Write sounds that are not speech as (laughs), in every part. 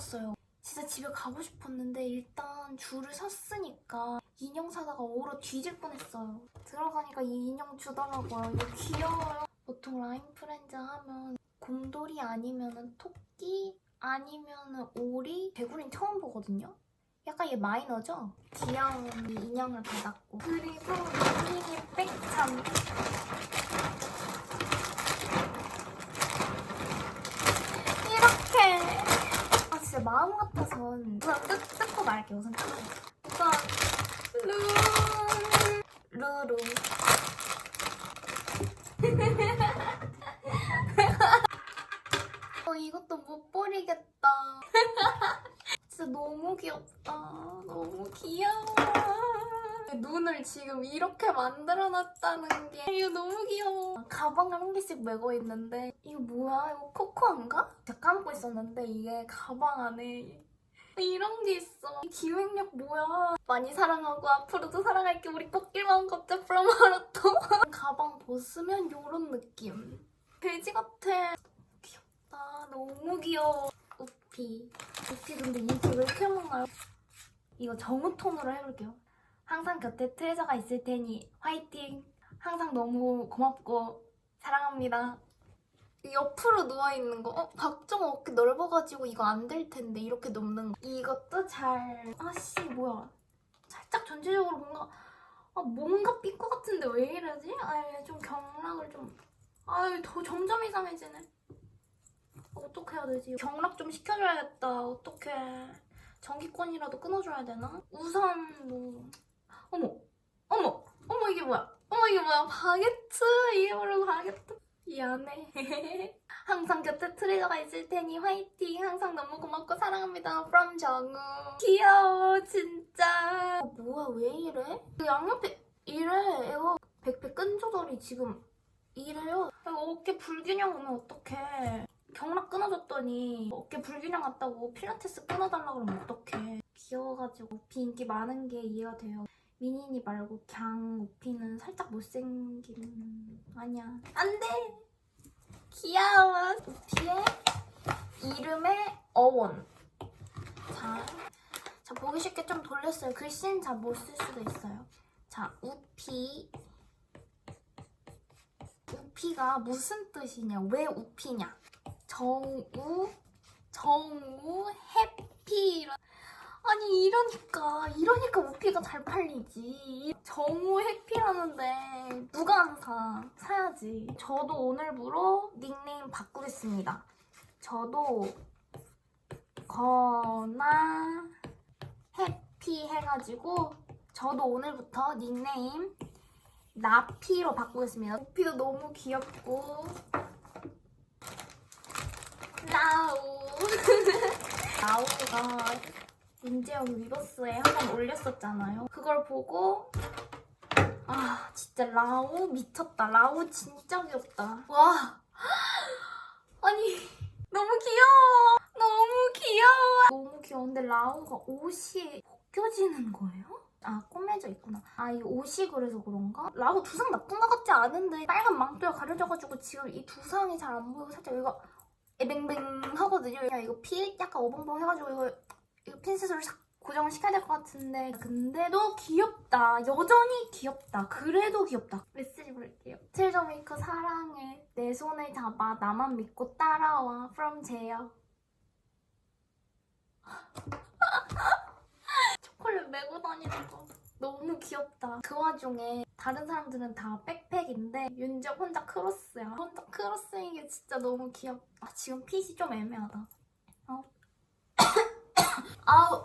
추웠어요. 진짜 집에 가고 싶었는데 일단 줄을 섰으니까 인형 사다가 얼어 뒤질 뻔했어요. 들어가니까 이 인형 주더라고요. 이거 귀여워요. 보통 라인 프렌즈 하면 곰돌이 아니면은 토끼 아니면은 오리 개구리는 처음 보거든요. 약간 얘 마이너죠? 귀여운 이 인형을 받았고 그리고 미니 백참 이렇게 아 진짜 마음 우선 뜯, 뜯고 말게 우선 뜯고 우선 루 루루 어 이것도 못 버리겠다. (laughs) 진짜 너무 귀엽다. 너무 귀여워 눈을 지금 이렇게 만들어놨다는 게 이거 너무 귀여워. 가방을 한 개씩 메고 있는데 이거 뭐야? 이거 코코아인가? 제가 까먹고 있었는데 이게 가방 안에 이런 게 있어. 기획력 뭐야? 많이 사랑하고 앞으로도 사랑할게. 우리 꽃길만 걷자 하루토 (laughs) 가방 벗으면 이런 느낌. 돼지 같아. 귀엽다. 너무 귀여워. 우피. 우피 근데 인기 왜 이렇게 많나요? 이거 정우 톤으로 해볼게요 항상 곁에 트레저가 있을 테니 화이팅! 항상 너무 고맙고 사랑합니다. 이 옆으로 누워있는 거, 어? 박정 어깨 넓어가지고 이거 안 될 텐데, 이렇게 눕는 거. 이것도 잘, 아씨, 뭐야. 살짝 전체적으로 뭔가, 아, 뭔가 삔것 같은데 왜 이러지? 아유, 좀 경락을 좀, 아유, 더 점점 이상해지네. 어떻게 해야 되지? 경락 좀 시켜줘야겠다. 어떡해. 전기권이라도 끊어줘야 되나? 우선 뭐 어머 어머 어머 이게 뭐야? 어머 이게 뭐야? 바게트? 이게 바로 바게트? 미안해. (laughs) 항상 곁에 트레저가 있을 테니 화이팅. 항상 너무 고맙고 사랑합니다. From 정우. 귀여워 진짜. 어, 뭐야 왜 이래? 그 양옆에 이래 이거 백배 끈 조절이 지금 이래요. 이거 어깨 불균형 오면 어떡해? 경락 끊어줬더니 어깨 불균형 같다고 필라테스 끊어달라 그러면 어떡해? 귀여워가지고 우피 인기 많은 게 이해가 돼요 미니니 말고 그냥 우피는 살짝 못생긴 아니야. 안돼! 귀여워. 우피의 이름의 어원. 자, 자 보기 쉽게 좀 돌렸어요. 글씨는 잘 못 쓸 수도 있어요. 자 우피. 우피가 무슨 뜻이냐? 왜 우피냐? 정우 정우 해피. 이런 아니 이러니까. 이러니까 우피가 잘 팔리지. 정우 해피라는데 누가 안 사? 사야지. 저도 오늘부로 닉네임 바꾸겠습니다. 저도 거나 해피 해가지고 저도 오늘부터 닉네임 나피로 바꾸겠습니다. 우피도 너무 귀엽고 라우. 라우가 (laughs) 윤재영 위버스에 한 번 올렸었잖아요. 그걸 보고 아 진짜 라우 미쳤다. 라우 진짜 귀엽다. 와 (gasps) 아니 너무 귀여워. 너무 귀여워. 너무 귀여운데 라우가 옷이 벗겨지는 거예요? 아 꼬매져 있구나. 아 이 옷이 그래서 그런가? 라우 두상 나쁜 것 같지 않은데 빨간 망토가 가려져가지고 지금 이 두상이 잘 안 보이고 살짝 이거 에뱅뱅 하거든요. 야 이거 피 약간 어벙벙 해가지고 이거 핀셋으로 싹 고정을 시켜야 될 것 같은데. 근데도 귀엽다. 여전히 귀엽다. 그래도 귀엽다. 메시지 볼게요. 트레저 메이커 사랑해. 내 손을 잡아 나만 믿고 따라와. From 제요 (laughs) 초콜릿 메고 다니는 거 너무 귀엽다. 그 와중에 다른 사람들은 다 백팩인데 윤정 혼자 크로스야. 혼자 크로스인 게 진짜 너무 귀엽다 아, 지금 핏이 좀 애매하다. 어. 아우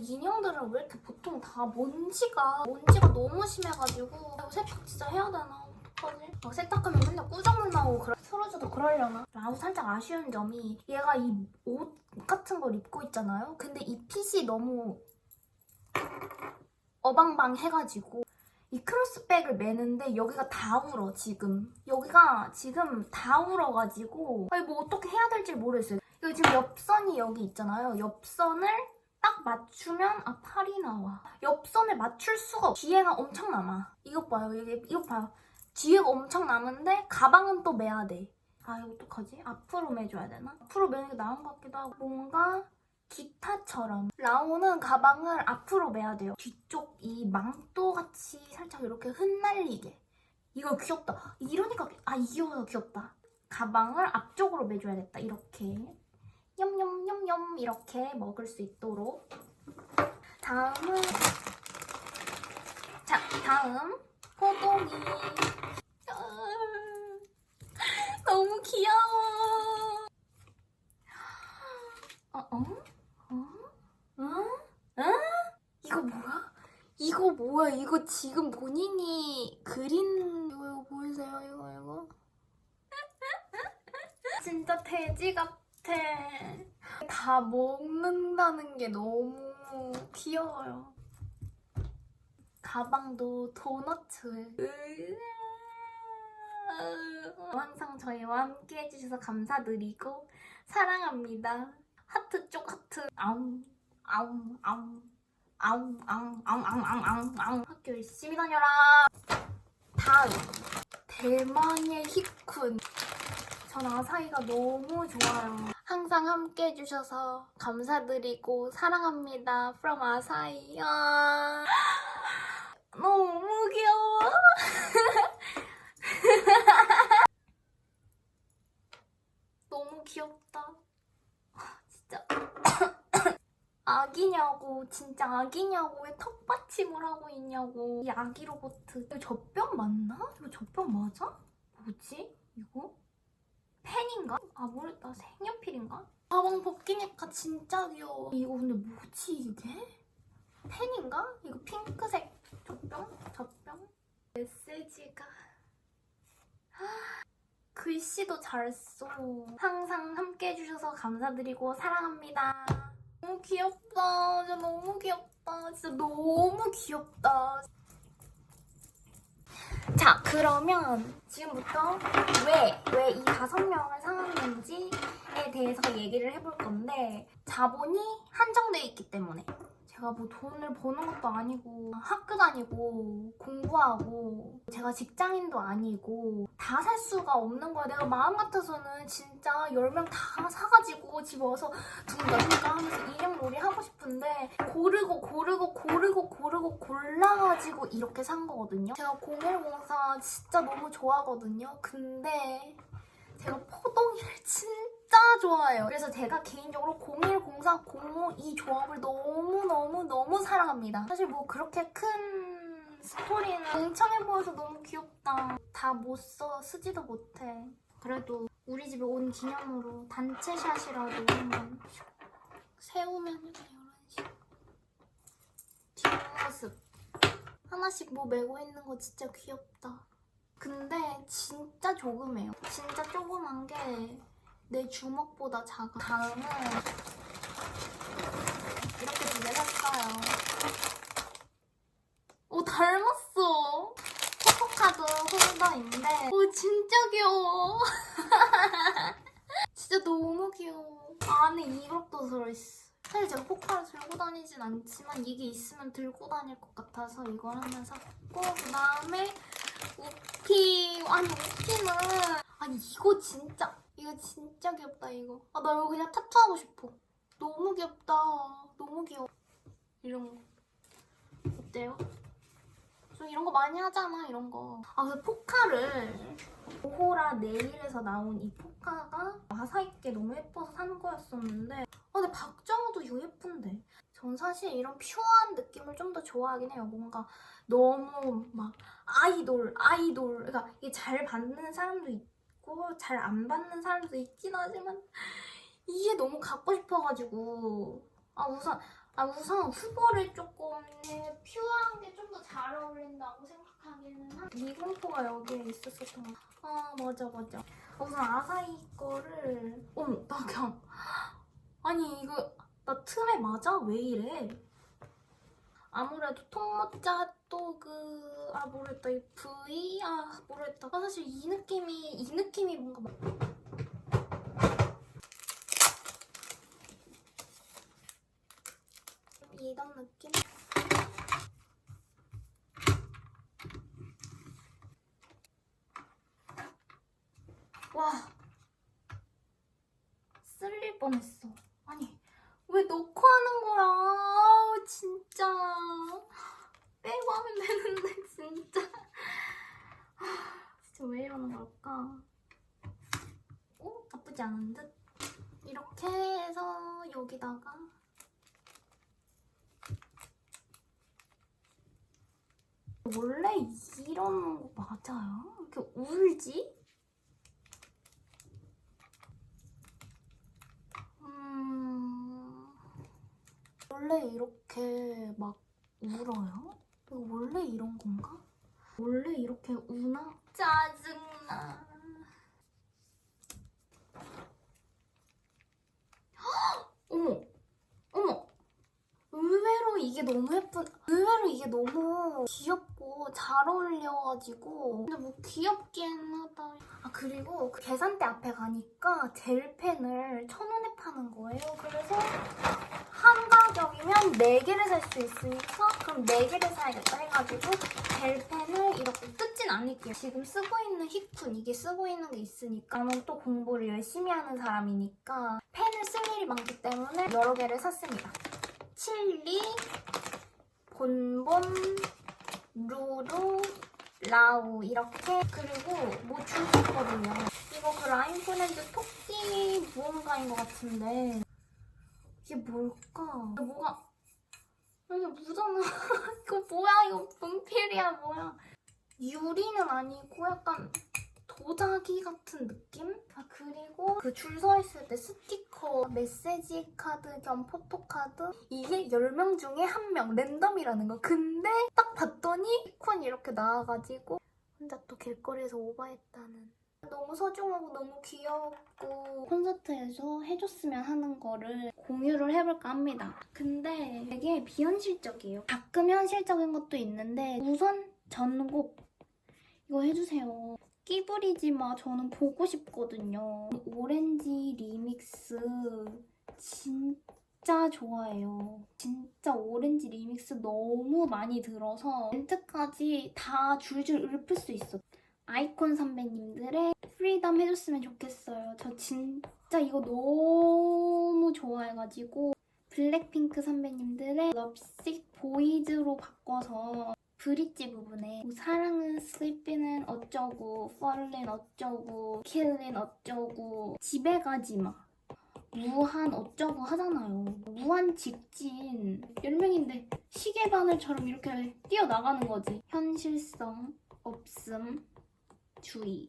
인형들은 왜 이렇게 보통 다 먼지가 먼지가 너무 심해가지고 이거 세탁 진짜 해야 되나 어떡하지? 막 세탁하면 맨날 꾸정물 나오고 그래. 스로즈도 그러려나? 라우 살짝 아쉬운 점이 얘가 이옷옷 같은 걸 입고 있잖아요. 근데 이 핏이 너무 어방방 해가지고 이 크로스백을 매는데 여기가 다 울어 지금 여기가 지금 다 울어가지고 아니 뭐 어떻게 해야 될지 모르겠어요 이거 지금 옆선이 여기 있잖아요. 옆선을 딱 맞추면 아 팔이 나와. 옆선을 맞출 수가 없어 뒤에가 엄청 남아. 이것 봐요. 이게 이거 봐요. 뒤에가 엄청 남은데 가방은 또 매야 돼 아 이거 어떡하지? 앞으로 매줘야 되나? 앞으로 매는 게 나은 것 같기도 하고. 뭔가 기타처럼. 라오는 가방을 앞으로 매야 돼요. 뒤쪽 이 망토 같이 살짝 이렇게 흩날리게. 이거 귀엽다. 이러니까 아 이거 귀엽다. 가방을 앞쪽으로 매줘야겠다. 이렇게 냠냠냠냠 이렇게 먹을 수 있도록. 다음은 자 다음 호동이. 아, 너무 귀여워. 어 어? 어? 어? 어? 이거 뭐야? 이거 뭐야? 이거 지금 본인이 그린 이거, 이거 보이세요? 이거 이거? (laughs) 진짜 돼지 같 아. 다 먹는다는 게 너무 귀여워요. 가방도 도너츠. 항상 저희와 함께 해주셔서 감사드리고 사랑합니다. 하트 쪽 하트 아웅 아웅 아웅 아웅 아웅 아웅 아웅 아웅 아웅 학교 열심히 다녀라 다음 대만의 히쿤 전 아사히가 너무 좋아요 항상 함께 해주셔서 감사드리고 사랑합니다 from 아사히 아, (gasps) 너무 귀여워 (laughs) 너무 귀엽다 (laughs) 진짜 (coughs) 아기냐고 진짜 아기냐고 왜 턱받침을 하고 있냐고 이 아기 로봇 이거 젖병 맞나? 이거 젖병 맞아? 뭐지? 이거? 펜인가? 아 모르겠다 색연필인가? 가방 벗기니까 진짜 귀여워 이거 근데 뭐지 이게? 펜인가? 이거 핑크색 젖병? 젖병? 메시지가 글씨도 잘 써. 항상 함께 해주셔서 감사드리고 사랑합니다. 너무 귀엽다. 진짜 너무 귀엽다. 진짜 너무 귀엽다. 자, 그러면 지금부터 왜, 왜 이 다섯 명을 사왔는지에 대해서 얘기를 해볼 건데, 자본이 한정되어 있기 때문에. 제가 뭐 돈을 버는 것도 아니고 학교 다니고 공부하고 제가 직장인도 아니고 다 살 수가 없는 거야. 내가 마음 같아서는 진짜 10명 다 사가지고 집에 와서 둥가둥가 하면서 인형놀이 하고 싶은데 고르고 고르고 고르고 고르고 골라가지고 이렇게 산 거거든요. 제가 0104 진짜 너무 좋아하거든요. 근데 제가 포동이를 (laughs) 진짜 좋아해요. 그래서 제가 개인적으로 01, 04, 05 이 조합을 너무너무너무 사랑합니다. 사실 뭐 그렇게 큰 스토리는 멍청해 보여서 너무 귀엽다. 다 못 써, 쓰지도 못해. 그래도 우리 집에 온 기념으로 단체 샷이라도 한번 세우면 이런 식으로 뒷모습 하나씩 뭐 메고 있는 거 진짜 귀엽다. 근데 진짜 조그매요. 진짜 조그만 게 내 주먹보다 작아. 다음은 이렇게 두 개 샀어요. 오 닮았어. 포토카드 홀더인데 오 진짜 귀여워. (laughs) 진짜 너무 귀여워. 안에 이것도 들어있어. 사실 제가 포카를 들고 다니진 않지만 이게 있으면 들고 다닐 것 같아서 이걸 하나 샀고 그 다음에 우피 아니 우피는 아니 이거 진짜 이거 진짜 귀엽다 이거. 아 나 이거 그냥 타투하고 싶어. 너무 귀엽다. 너무 귀여워. 이런 거. 어때요? 저 이런 거 많이 하잖아 이런 거아 그 포카를 오호라 네일에서 나온 이 포카가 아사히께 너무 예뻐서 산 거였었는데 아 근데 박정우도 이거 예쁜데. 전 사실 이런 퓨어한 느낌을 좀 더 좋아하긴 해요. 뭔가 너무 막 아이돌 아이돌 그러니까 이게 잘 받는 사람도 있고 잘 안 받는 사람도 있긴 하지만 이게 너무 갖고 싶어가지고. 아 우선 아 우선 후보를 조금 네, 퓨어한 게 좀 더 잘 어울린다고 생각하기는 한 미공포가 여기에 있었었던 거. 아 맞아 맞아. 우선 아사히 거를 어머 나 그냥 아니 이거 나 틈에 맞아? 왜 이래? 아무래도 통모짜 또그 아 모르겠다 이 V 아 모르겠다 아, 사실 이 느낌이 이 느낌이 뭔가 막 이런 느낌? 와 쓸릴 뻔했어. 아니 왜 넣고 하는 거야? 아우, 진짜. 빼고 하면 되는데 진짜. 아, 진짜 왜 이러는 걸까? 오 나쁘지 않은 듯? 이렇게 해서 여기다가 원래 이런 거 맞아요? 이렇게 울지? 음... 원래 이렇게 막 울어요? 원래 이런 건가? 원래 이렇게 우나? 짜증나. (gasps) 어머. 의외로 이게 너무 예쁜, 의외로 이게 너무 귀엽고 잘 어울려가지고. 근데 뭐 귀엽긴 하다. 아, 그리고 그 계산대 앞에 가니까 젤펜을 천 원에 파는 거예요. 그래서 한 가격이면 4개를 살 수 있으니까 그럼 4개를 사야겠다 해가지고 젤펜을 이렇게 뜯진 않을게요. 지금 쓰고 있는 히쿤 이게 쓰고 있는 게 있으니까 나는 또 공부를 열심히 하는 사람이니까 펜을 쓸 일이 많기 때문에 여러 개를 샀습니다. 칠리, 본본, 루루, 라우 이렇게 그리고 뭐 줄었거든요. 이거 그 라인 브랜드 토끼 무언가인 것 같은데 이게 뭘까? 뭐가? 이게 묻어나 (laughs) 이거 뭐야? 이거 분필이야? 뭐야? 유리는 아니고 약간 도자기 같은 느낌? 아 그리고 그 줄 서 있을 때 스티커 메시지 카드 겸 포토카드 이게 10명 중에 한 명 랜덤이라는 거 근데 딱 봤더니 콘 이렇게 나와가지고 혼자 또 길거리에서 오바했다는 너무 소중하고 너무 귀엽고 콘서트에서 해줬으면 하는 거를 공유를 해볼까 합니다. 근데 되게 비현실적이에요. 가끔 현실적인 것도 있는데 우선 전곡 이거 해주세요. 끼부리지 마. 저는 보고 싶거든요. 오렌지 리믹스 진짜 좋아해요. 진짜 오렌지 리믹스 너무 많이 들어서 멘트까지 다 줄줄 읊을 수 있어. 아이콘 선배님들의 프리덤 해줬으면 좋겠어요. 저 진짜 이거 너무 좋아해가지고 블랙핑크 선배님들의 럽식 보이즈로 바꿔서 브릿지 부분에 뭐 사랑은 슬피는 어쩌고 펄린 어쩌고 킬린 어쩌고 집에 가지 마 무한 어쩌고 하잖아요. 무한 직진 10명인데 시계 바늘처럼 이렇게 뛰어나가는 거지. 현실성 없음 주의.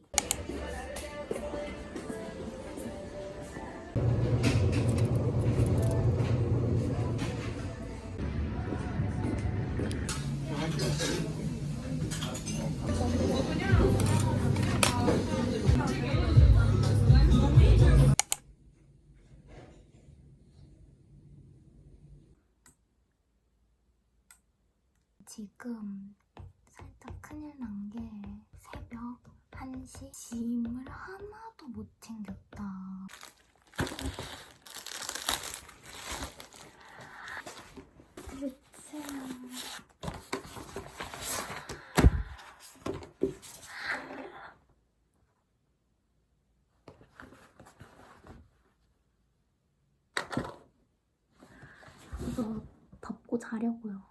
지금 살짝 큰일 난 게 새벽 1시 짐을 하나도 못 챙겼다. 대체 이거 덮고 자려고요.